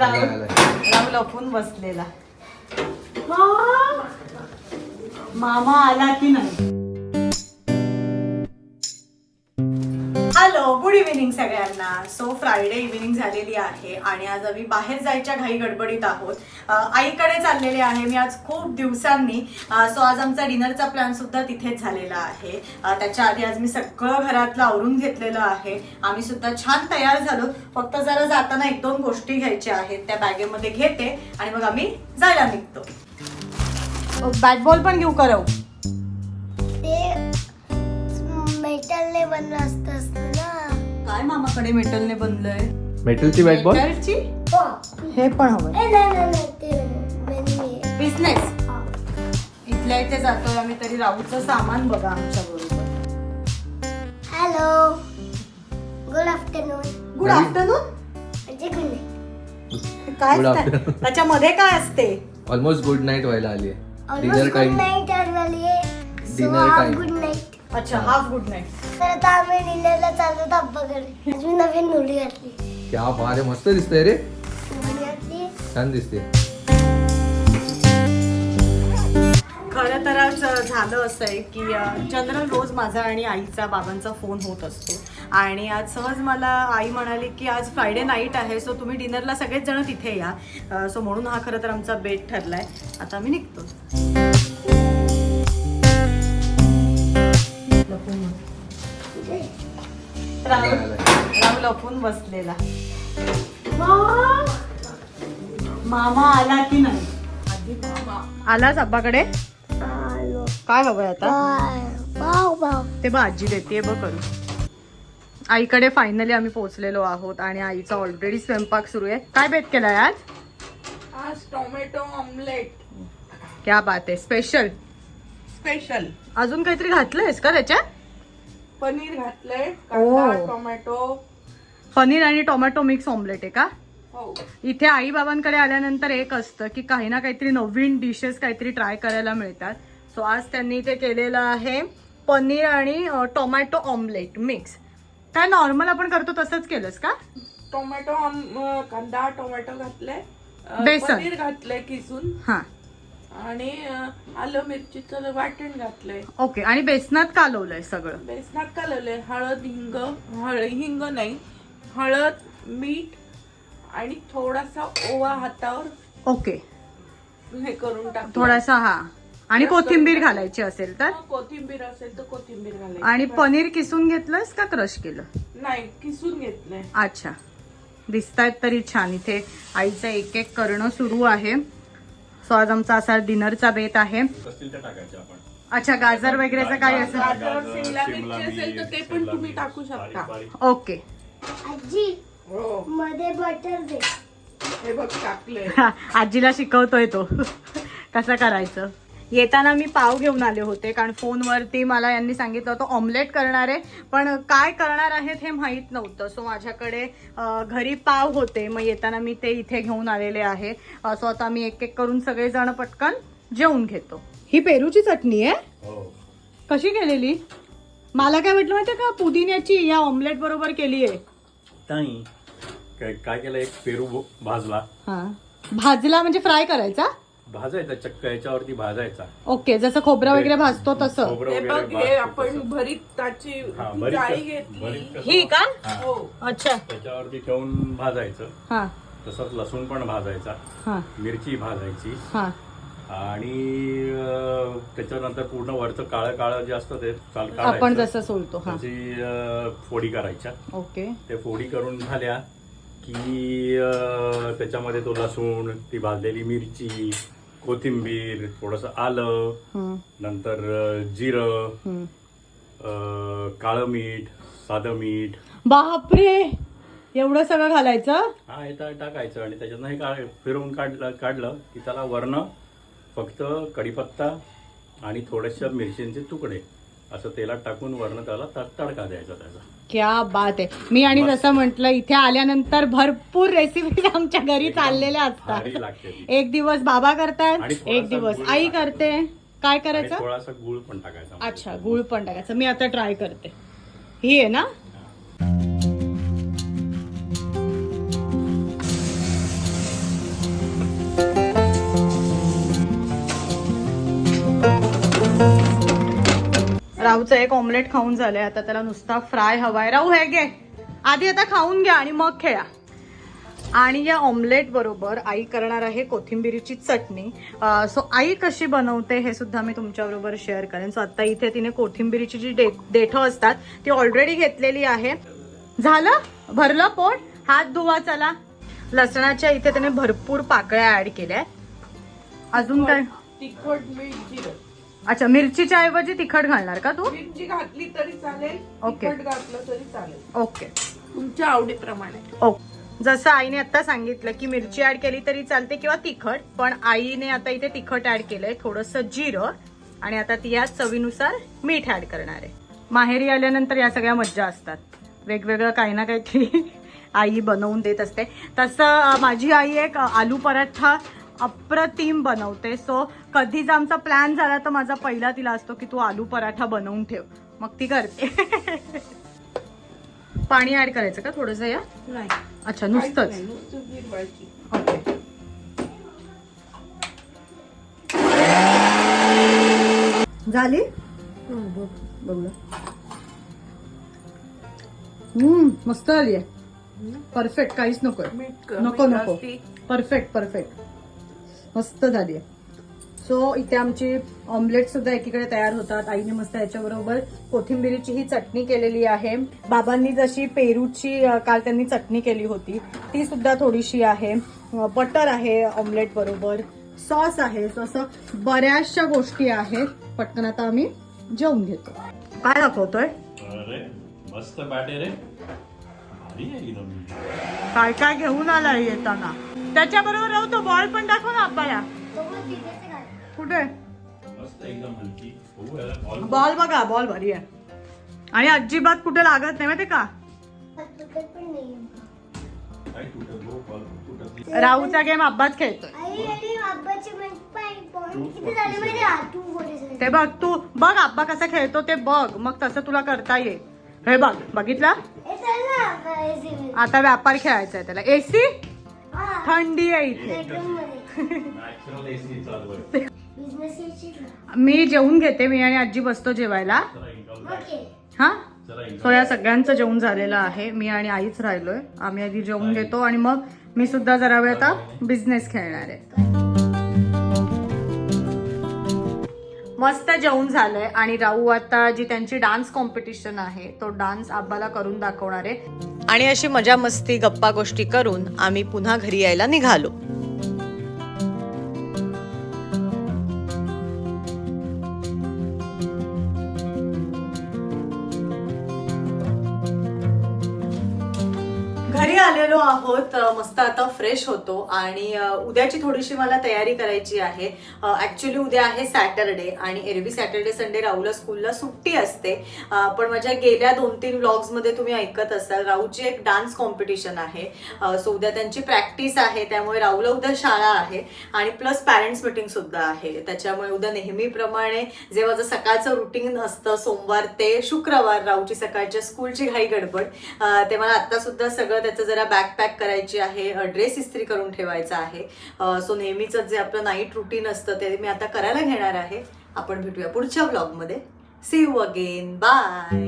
राहुल राहुल लपून बसलेला. मामा आला की नाही? हॅलो गुड इव्हिनिंग सगळ्यांना. सो फ्रायडे इव्हिनिंग झालेली आहे आणि आज आम्ही बाहेर जायच्या घाई गडबडीत आहोत. आईकडे चाललेले आहे. मी आज खूप दिवसांनी सो आज आमचा डिनरचा प्लॅन सुद्धा तिथेच झालेला आहे. त्याच्या आधी आज मी सगळं घरातलं आवरून घेतलेलं आहे. आम्ही सुद्धा छान तयार झालो. फक्त जरा जाताना एक दोन गोष्टी घ्यायच्या आहेत. त्या बॅगेमध्ये घेते आणि मग आम्ही जायला निघतो. बॅट बॉल पण घेऊ करव. मेटलने बनलं असतं असतं ना? काय मामाकडे मेटलने बनलंय? मेटलची बॅट बॉल मेटलची? हो. हे पण हवं ए, नाही नाही नाही ते नाही. बिझनेस हा. इथल्या इथे जातोय आम्ही तरी राहूचं सामान बघा आमच्या बरोबर. Hello good afternoon good afternoon म्हणजे गुड नाईट काय Good असतं? afternoon. त्याच्यामध्ये काय असते? ऑलमोस्ट गुड नाईट व्हायला आली आहे. Dinner almost good night so Dinner time. Good night अच्छा हाफ गुड नाईट. तर आता आम्ही डिनरला चाललो धब्बाकडे अजून नवीन मुली घातली क्या बारे मस्त दिसतंय रे. मुली घातली छान दिसते. खरं तर आज झालं असं आहे की जनरल रोज माझा आणि आईचा बाबांचा फोन होत असतो. आणि आज सहज मला आई म्हणाली की आज फ्रायडे नाईट आहे सो तुम्ही डिनरला सगळेच जण तिथे या. सो म्हणून हा खरं तर आमचा बेट ठरलाय. आता आम्ही निघतो. राहुल राहुल लपून बसलेला. मामा आला की नाही? आलाच आब्बाकडे आलो. काय हवंय आता? ते बघ आजी देते बघ करू आईकडे फायनली आम्ही पोहोचलेलो आहोत आणि आईचा ऑलरेडी स्वयंपाक सुरू आहे. काय बेत केलाय आज? आज टोमॅटो ऑमलेट क्या बात आहे. स्पेशल स्पेशल अजून काहीतरी घातलंयस का त्याच्यात? पनीर घातलंय ओ. टोमॅटो. पनीर आणि टोमॅटो मिक्स ऑमलेट आहे का? हो. इथे आई बाबांकडे आल्यानंतर एक असतं की काही ना काहीतरी नवीन डिशेस काहीतरी ट्राय करायला मिळतात. सो आज त्यांनी इथे केलेलं आहे पनीर आणि अ, टोमॅटो ऑमलेट मिक्स. काय नॉर्मल आपण करतो तसंच केलंस का? टोमॅटो आम- अं, कांदा टोमॅटो घातलंय. अं, बेसन. पनीर घातलंय किसून. हां. आणि आलं मिरचीचं वाटण घातलंय. ओके आणि बेसनात कालवलंय सगळं. बेसनात कालवलंय. हळद हिंग हळ हिंग नाही. हळद मीठ आणि थोडासा ओवा हातावर ओके. हे करून टाक थोडासा हा. आणि कोथिंबीर घालायची असेल तर? कोथिंबीर असेल तर कोथिंबीर घालायची. आणि पनीर किसून घेतलंस का क्रश केलं? नाही किसून घेतलंय अच्छा. दिसतायत तरी छान. इथे आईचं एक एक करणं सुरू आहे. सो आज आमचा असा डिनरचा बेत आहे. अच्छा गाजर वगैरेचं काय असं गाजर शिमला मिरची असेल तर ते पण तुम्ही टाकू शकता. ओके. आजी मध्ये बटर दे. हे आजीला शिकवतोय तो. कसं करायचं? येताना मी पाव घेऊन आले होते कारण फोनवरती मला यांनी सांगितलं होतं ऑमलेट करणार आहे. पण काय करणार आहेत हे माहीत नव्हतं. सो माझ्याकडे घरी पाव होते. मग येताना मी ते इथे घेऊन आलेले आहे. सो आता मी एक एक करून सगळेजण पटकन जेवून घेतो. ही पेरूची चटणी आहे? कशी केलेली? मला काय वाटलं माहितीये का? पुदिन्याची या ऑमलेट बरोबर केली आहे काय केलं? एक पेरू भाजला. हा. भाजला म्हणजे फ्राय करायचा? भाजायचा चक्क याच्यावरती भाजायचा. ओके जसं खोबरं वगैरे भाजतो तसं. खोबरं हे वगैरे बघ हे भाजतो आपण तसं. हा, भरीत जाळी कसं- घेतली. भरीत कसं- ही का? हा. हो. अच्छा. त्याच्यावरती ठेवून भाजायचं. हा. तसंच लसूण पण भाजायचा. हा. मिरची भाजायची. हा. आणि अं, त्याच्यानंतर पूर्ण वरचं काळं काळं जे असतं ते चाल आपण काढायचं. जसं सोलतो हा. त्याची अं, फोडी करायच्या. ओके. ते फोडी करून झाल्या की अं, त्याच्यामध्ये तो लसूण ती भाजलेली मिरची कोथिंबीर थोडंसं आलं नंतर जिरं काळं मीठ साधं मीठ. बापरे! एवढं सगळं घालायचं? हा हे टा- टाकायचं आणि त्याच्यातनं हे काढ फिरवून काढलं काढलं की त्याला वर्ण फक्त कढीपत्ता आणि थोड्याशा मिरच्यांचे तुकडे. असं तेलात टाकून वर्ण त्याला तडका द्यायचा त्याचा. क्या बात आहे. मी आणि जसं म्हटलं इथे आल्यानंतर भरपूर रेसिपी आमच्या घरी चाललेल्या असतात. एक दिवस बाबा थोडासा एक दिवस आई. करते. काय करायचं? थोडासा गुळ पण टाकायचा. अच्छा गुळ पण टाकायचं. मी आता ट्राय करते. ही आहे ना? राहूचं एक ऑमलेट खाऊन झालंय. आता त्याला नुसता फ्राय हवाय. राहू हे घे. आधी आता खाऊन घ्या आणि मग खेळा. आणि या ऑमलेट बरोबर आई करणार आहे कोथिंबिरीची चटणी. सो आई कशी बनवते हे सुद्धा मी तुमच्याबरोबर शेअर करेन. सो आता इथे तिने कोथिंबिरीची जी डे देठं असतात ती ऑलरेडी घेतलेली आहे. झालं? भरलं पोट? हात धुवा चला. लसणाच्या इथे त्याने भरपूर पाकळ्या ऍड केल्या. अजून काय? तिखट मीठ जिरं. अच्छा मिरचीच्या ऐवजी तिखट घालणार का तू? मिरची घातली तरी चालेल ओके. तिखट घातलं तरी चालेल. ओके. तुमच्या आवडीप्रमाणे. ओ जसं आईने आता सांगितलं की मिरची ऍड केली तरी चालते किंवा तिखट पण आईने आता इथे तिखट ऍड केलंय थोडस जिरं आणि आता ती या चवीनुसार मीठ ऍड करणार आहे. माहेरी आल्यानंतर या सगळ्या मज्जा असतात. वेगवेगळं काही ना काहीतरी आई बनवून देत असते. तसं अं, माझी आई एक अं, आलू पराठा अप्रतिम बनवते. सो कधीच आमचा प्लॅन झाला तर माझा पहिला तिला असतो की तू आलू पराठा बनवून ठेव. मग ती करते. पाणी ऍड करायचं का थोडंसं या? नाही. अच्छा नुसतंच. ओके झाली? बघूया. हम्म मस्त आली आहे. परफेक्ट काहीच नको. नको नको. परफेक्ट परफेक्ट मस्त झाली आहे. सो इथे आमची ऑमलेट सुद्धा एकीकडे तयार होतात. आईने मस्त याच्याबरोबर कोथिंबिरीची ही चटणी केलेली आहे. बाबांनी जशी पेरूची काल त्यांनी चटणी केली होती ती सुद्धा थोडीशी आहे. बटर आहे ऑमलेट बरोबर. सॉस आहे. असं बऱ्याचशा गोष्टी आहेत. पटकन आता आम्ही जेवून घेतो. काय दाखवतोय? मस्त बॅटे आहे. रे काय काय घेऊन आलाय येताना. त्याच्याबरोबर राहू तो बॉल पण दाखव ना आब्बाला कुठे? मस्त एकदम हलकी. हो याला ball बॉल बघा बॉल भारी आहे. आणि अजिबात कुठे लागत नाही माहिती का? हो. राहूचा गेम अब्बाच खेळतोय. ते बघ तू बघ आब्बा कसा खेळतो ते बघ. मग तसं तुला करता येईल. हे बघ बघितला? आता व्यापार खेळायचा आहे त्याला. एसी थंडी आहे इथे. मी जेवून घेते मी आणि आजी बसतो जेवायला. हा? सो या सगळ्यांचं जेवण झालेलं आहे. मी आणि आईच राहिलोय. आम्ही आधी जेवून घेतो आणि मग मी सुद्धा जरा वेळ आता बिझनेस खेळणार आहे. मस्त जेवण झालंय. आणि राहू आता जी त्यांची डान्स कॉम्पिटिशन आहे तो डान्स आब्बाला करून दाखवणार आहे. आणि अशी मजा मस्ती गप्पा गोष्टी करून आम्ही पुन्हा घरी यायला निघालो. घरी आलेलो आहोत. मस्त आता फ्रेश होतो. आणि उद्याची थोडीशी मला तयारी करायची आहे. ऍक्च्युली उद्या आहे सॅटरडे आणि एरवी सॅटरडे संडे राहूला स्कूलला सुट्टी असते. पण माझ्या गेल्या दोन तीन व्लॉग्समध्ये तुम्ही ऐकत असाल राहूची एक डान्स कॉम्पिटिशन आहे. सो उद्या त्यांची प्रॅक्टिस आहे त्यामुळे राहूला उद्या शाळा आहे. आणि प्लस पॅरेंट्स मिटिंग सुद्धा आहे. त्याच्यामुळे उद्या नेहमीप्रमाणे जे माझं सकाळचं रुटीन असतं सोमवार ते शुक्रवार राहूची सकाळच्या स्कूलची घाई गडबड ते मला आता सुद्धा सगळं त्याचं जरा बॅग पॅक करायची आहे ड्रेस इस्त्री करून ठेवायचा आहे. सो नेहमीच जे आपलं नाईट रुटीन असतं ते मी आता करायला घेणार आहे. आपण भेटूया पुढच्या ब्लॉगमध्ये सी यू अगेन बाय